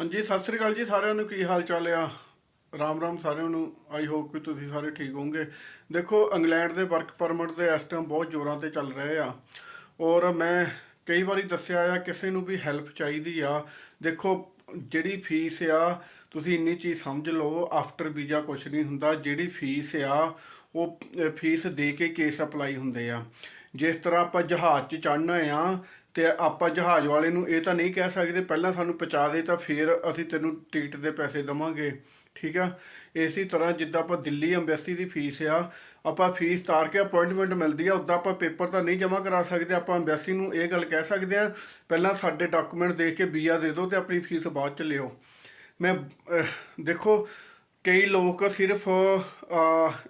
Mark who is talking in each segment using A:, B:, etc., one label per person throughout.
A: ਹਾਂਜੀ, ਸਤਿ ਸ੍ਰੀ ਅਕਾਲ ਜੀ ਸਾਰਿਆਂ ਨੂੰ। ਕੀ ਹਾਲ ਚਾਲ ਆ? ਰਾਮ ਰਾਮ ਸਾਰਿਆਂ ਨੂੰ। ਆਈ ਹੋਪ ਕਿ ਤੁਸੀਂ ਸਾਰੇ ਠੀਕ ਹੋਵੋਗੇ। ਦੇਖੋ, ਇੰਗਲੈਂਡ ਦੇ ਵਰਕ ਪਰਮਿਟ ਦੇ ਇਸ ਟਾਈਮ ਬਹੁਤ ਜ਼ੋਰਾਂ ਤੇ ਚੱਲ ਰਹੇ ਆ। ਔਰ ਮੈਂ ਕਈ ਵਾਰੀ ਦੱਸਿਆ ਆ, ਕਿਸੇ ਨੂੰ ਵੀ ਹੈਲਪ ਚਾਹੀਦੀ ਆ। ਦੇਖੋ, ਜਿਹੜੀ ਫੀਸ ਆ ਤੁਸੀਂ ਇੰਨੀ ਚੀਜ਼ ਸਮਝ ਲਓ ਆਫਟਰ ਵੀਜ਼ਾ ਕੁਝ ਨਹੀਂ ਹੁੰਦਾ, ਜਿਹੜੀ ਫੀਸ ਆ, ਉਹ ਫੀਸ ਦੇ ਕੇ ਕੇਸ ਅਪਲਾਈ ਹੁੰਦੇ ਆ। ਜਿਸ ਤਰ੍ਹਾਂ ਆਪਾਂ ਜਹਾਜ਼ 'ਚ ਚੜ੍ਹਨਾ ਆ, ਤੇ ਆਪਾਂ ਜਹਾਜ਼ ਵਾਲੇ ਨੂੰ ਇਹ ਤਾਂ ਨਹੀਂ ਕਹਿ ਸਕਦੇ, ਪਹਿਲਾਂ ਸਾਨੂੰ ਪਹੁੰਚਾ ਦੇ ਤਾਂ ਫਿਰ ਅਸੀਂ ਤੈਨੂੰ ਟਿਕਟ ਦੇ ਪੈਸੇ ਦਵਾਂਗੇ, ਠੀਕ ਆ? ਇਸੇ ਤਰ੍ਹਾਂ ਜਿੱਦਾਂ ਆਪਾਂ ਦਿੱਲੀ ਐਮਬੈਸੀ ਦੀ ਫੀਸ ਆ, ਆਪਾਂ ਫੀਸ ਤਾਰ ਕੇ ਅਪਾਇੰਟਮੈਂਟ ਮਿਲਦੀ ਆ, ਉਦਾਂ ਆਪਾਂ ਪੇਪਰ ਤਾਂ ਨਹੀਂ ਜਮ੍ਹਾਂ ਕਰਾ ਸਕਦੇ, ਆਪਾਂ ਐਮਬੈਸੀ ਨੂੰ ਇਹ ਗੱਲ ਕਹਿ ਸਕਦੇ ਆ, ਪਹਿਲਾਂ ਸਾਡੇ ਡਾਕੂਮੈਂਟ ਦੇਖ ਕੇ ਵੀਜ਼ਾ ਦੇ ਦਿਓ ਤੇ ਆਪਣੀ ਫੀਸ ਬਾਅਦ ਚ ਲਿਓ। ਮੈਂ ਦੇਖੋ ਕਈ ਲੋਕ ਸਿਰਫ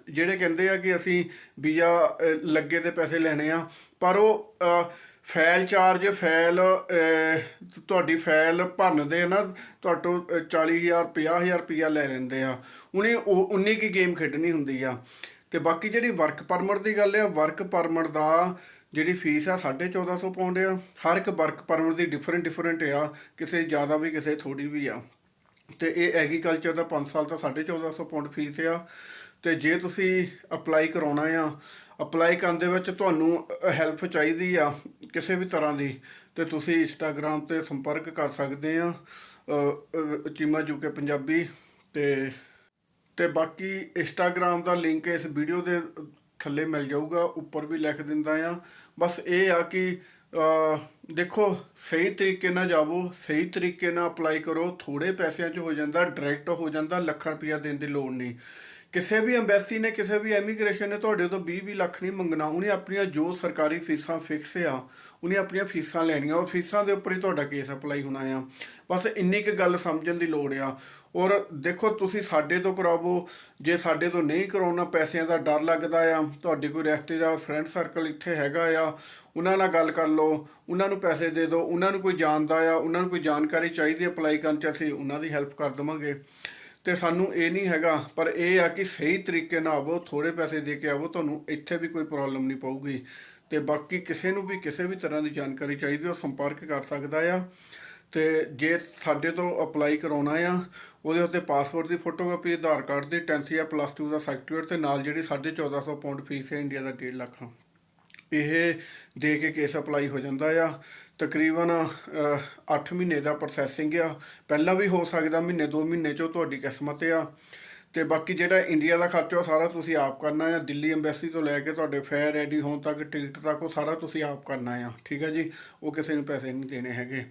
A: ਜਿਹੜੇ ਕਹਿੰਦੇ ਆ ਕਿ ਅਸੀਂ ਵੀਜ਼ਾ ਲੱਗੇ ਤੇ ਪੈਸੇ ਲੈਣੇ ਆ ਪਰ ਉਹ ਅਹ, ਫਾਈਲ ਚਾਰਜ ਫਾਈਲ ਤੁਹਾਡੀ ਫਾਈਲ ਭਰਨ ਦੇ ਨਾ ਤੁਹਾਟੋ 40000 50000 ਰੁਪਇਆ ਲੈ ਲੈਂਦੇ ਆ। ਉਹਨੇ ਉਹ ਉਨੀ ਕੀ ਗੇਮ ਖੇਡਣੀ ਹੁੰਦੀ ਆ। ਤੇ ਬਾਕੀ ਜਿਹੜੀ ਵਰਕ ਪਰਮਿਟ ਦੀ ਗੱਲ ਆ ਵਰਕ ਪਰਮਿਟ ਦਾ ਜਿਹੜੀ ਫੀਸ ਆ 1450 ਪਾਉਂਡ ਆ। ਹਰ ਇੱਕ ਵਰਕ ਪਰਮਿਟ ਦੀ ਡਿਫਰੈਂਟ ਡਿਫਰੈਂਟ ਆ ਕਿਸੇ ਜ਼ਿਆਦਾ ਵੀ ਕਿਸੇ ਥੋੜੀ ਵੀ ਆ। ਤੇ ਇਹ ਐਗਰੀਕਲਚਰ ਦਾ 5 ਸਾਲ ਦਾ 1450 ਪਾਉਂਡ ਫੀਸ ਆ। ਤੇ ਜੇ ਤੁਸੀਂ ਅਪਲਾਈ ਕਰਾਉਣਾ ਆ ਅਪਲਾਈ ਕਰਨ ਦੇ ਵਿੱਚ ਤੁਹਾਨੂੰ ਹੈਲਪ ਚਾਹੀਦੀ ਆ ਕਿਸੇ ਵੀ ਤਰ੍ਹਾਂ ਦੀ, ਤੇ ਤੁਸੀਂ ਇੰਸਟਾਗ੍ਰam ਤੇ ਸੰਪਰਕ ਕਰ ਸਕਦੇ ਆ ਚੀਮਾ ਜੂਕੇ ਪੰਜਾਬੀ ਤੇ ਤੇ ਬਾਕੀ ਇੰਸਟਾਗ੍ਰam ਦਾ ਲਿੰਕ ਇਸ ਵੀਡੀਓ ਦੇ ਥੱਲੇ ਮਿਲ ਜਾਊਗਾ, ਉੱਪਰ ਵੀ ਲਿਖ ਦਿੰਦਾ ਆ। ਬਸ ਇਹ ਆ ਕਿ ਦੇਖੋ, ਸਹੀ ਤਰੀਕੇ ਨਾਲ ਜਾਵੋ, ਸਹੀ ਤਰੀਕੇ ਨਾਲ ਅਪਲਾਈ ਕਰੋ ਥੋੜੇ ਪੈਸਿਆਂ 'ਚ ਹੋ ਜਾਂਦਾ ਡਾਇਰੈਕਟ ਹੋ ਜਾਂਦਾ, ਲੱਖਾਂ ਰੁਪਇਆ ਦੇਣ ਦੀ ਲੋੜ ਨਹੀਂ। ਕਿਸੇ ਵੀ ਐਮਬੈਸੀ ਨੇ, ਕਿਸੇ ਵੀ ਐਮੀਗ੍ਰੇਸ਼ਨ ਨੇ ਤੁਹਾਡੇ ਤੋਂ 20 20 ਲੱਖ ਨਹੀਂ ਮੰਗਣਾ, ਉਹਨੇ ਆਪਣੀਆਂ ਜੋ ਸਰਕਾਰੀ ਫੀਸਾਂ ਫਿਕਸ ਆ, ਉਹਨੇ ਆਪਣੀਆਂ ਫੀਸਾਂ ਲੈਣੀਆਂ ਔਰ ਫੀਸਾਂ ਦੇ ਉੱਪਰ ਹੀ ਤੁਹਾਡਾ ਕੇਸ ਅਪਲਾਈ ਹੋਣਾ ਆ। ਬਸ ਇੰਨੀ ਕੁ ਗੱਲ ਸਮਝਣ ਦੀ ਲੋੜ ਆ। ਔਰ ਦੇਖੋ, ਤੁਸੀਂ ਸਾਡੇ ਤੋਂ ਕਰਾਵੋ, ਜੇ ਸਾਡੇ ਤੋਂ ਨਹੀਂ ਕਰਾਉਣਾ, ਪੈਸਿਆਂ ਦਾ ਡਰ ਲੱਗਦਾ ਆ। ਤੁਹਾਡੇ ਕੋਈ ਰਿਸ਼ਤੇਦਾਰ ਫਰੈਂਡ ਸਰਕਲ ਇੱਥੇ ਹੈਗਾ ਆ, ਉਹਨਾਂ ਨਾਲ ਗੱਲ ਕਰ ਲਓ, ਉਹਨਾਂ ਨੂੰ ਪੈਸੇ ਦੇ ਦਿਓ, ਉਹਨਾਂ ਨੂੰ ਕੋਈ ਜਾਣਦਾ ਆ, ਉਹਨਾਂ ਨੂੰ ਕੋਈ ਜਾਣਕਾਰੀ ਚਾਹੀਦੀ ਅਪਲਾਈ ਕਰਨ ਚ, ਅਸੀਂ ਉਹਨਾਂ ਦੀ ਹੈਲਪ ਕਰ ਦੇਵਾਂਗੇ। ਤੇ ਸਾਨੂੰ ਇਹ ਨਹੀਂ ਹੈਗਾ, ਪਰ ਇਹ ਆ ਕਿ ਸਹੀ ਤਰੀਕੇ ਨਾਲ ਆਵੋ ਥੋੜੇ ਪੈਸੇ ਦੇ ਕੇ ਆਵੋ, ਤੁਹਾਨੂੰ ਇੱਥੇ ਵੀ ਕੋਈ ਪ੍ਰੋਬਲਮ ਨਹੀਂ ਪਊਗੀ। ਤੇ ਬਾਕੀ ਕਿਸੇ ਨੂੰ ਵੀ, ਕਿਸੇ ਵੀ ਤਰ੍ਹਾਂ ਦੀ ਜਾਣਕਾਰੀ ਚਾਹੀਦੀ ਉਹ ਸੰਪਰਕ ਕਰ ਸਕਦਾ ਆ। ਤੇ ਜੇ ਸਾਡੇ ਤੋਂ ਅਪਲਾਈ ਕਰਾਉਣਾ ਆ, ਉਹਦੇ ਉੱਤੇ ਪਾਸਪੋਰਟ ਦੀ ਫੋਟੋਕਾਪੀ, ਆਧਾਰ ਕਾਰਡ ਦੀ 10th ਜਾਂ ਪਲੱਸ 2 ਦਾ ਸਰਟੀਫਿਕੇਟ ਤੇ ਨਾਲ ਜਿਹੜੀ 1450 ਪਾਉਂਡ ਫੀਸ ਹੈ ਇੰਡੀਆ ਦਾ 1.5 ਲੱਖ। ਇਹ ਦੇ ਕੇ ਕੇਸ ਅਪਲਾਈ ਹੋ ਜਾਂਦਾ ਆ। ਤਕਰੀਬਨ 8 ਮਹੀਨੇ ਦਾ ਪ੍ਰੋਸੈਸਿੰਗ ਆ। ਪਹਿਲਾਂ ਵੀ ਹੋ ਸਕਦਾ ਮਹੀਨੇ 2 ਮਹੀਨੇ ਚੋਂ ਤੁਹਾਡੀ ਕਿਸਮਤ ਆ। ਤੇ ਬਾਕੀ ਜਿਹੜਾ ਇੰਡੀਆ ਦਾ ਖਰਚਾ ਉਹ ਸਾਰਾ ਤੁਸੀਂ ਆਪ ਕਰਨਾ ਆ। ਦਿੱਲੀ ਐਮਬੈਸੀ ਤੋਂ ਲੈ ਕੇ ਤੁਹਾਡੇ ਫੇਅਰ ਰੈਡੀ ਹੋਣ ਤੱਕ ਟਿਕਟ ਤੱਕ ਉਹ ਸਾਰਾ ਤੁਸੀਂ ਆਪ ਕਰਨਾ ਆ। ਠੀਕ ਹੈ ਜੀ? ਉਹ ਕਿਸੇ ਨੂੰ ਪੈਸੇ ਨਹੀਂ ਦੇਣੇ ਹੈਗੇ।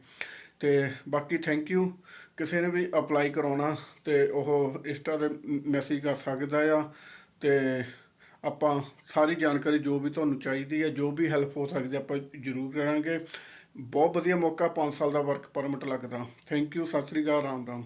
A: ਤੇ ਬਾਕੀ ਥੈਂਕ ਯੂ ਕਿਸੇ ਨੇ ਵੀ ਅਪਲਾਈ ਕਰਾਉਣਾ ਤੇ ਉਹ ਇੰਸਟਾ ਤੇ ਮੈਸੇਜ ਕਰ ਸਕਦਾ ਆ। ਤੇ ਆਪਾਂ ਸਾਰੀ ਜਾਣਕਾਰੀ ਜੋ ਵੀ ਤੁਹਾਨੂੰ ਚਾਹੀਦੀ ਹੈ, ਜੋ ਵੀ ਹੈਲਪ ਹੋ ਸਕਦੀ ਆਪਾਂ ਜ਼ਰੂਰ ਕਰਾਂਗੇ। ਬਹੁਤ ਵਧੀਆ ਮੌਕਾ 5 ਸਾਲ ਦਾ ਵਰਕ ਪਰਮਿਟ ਲੱਗਦਾ। Thank you Sat Sri Akal, Ram Ram.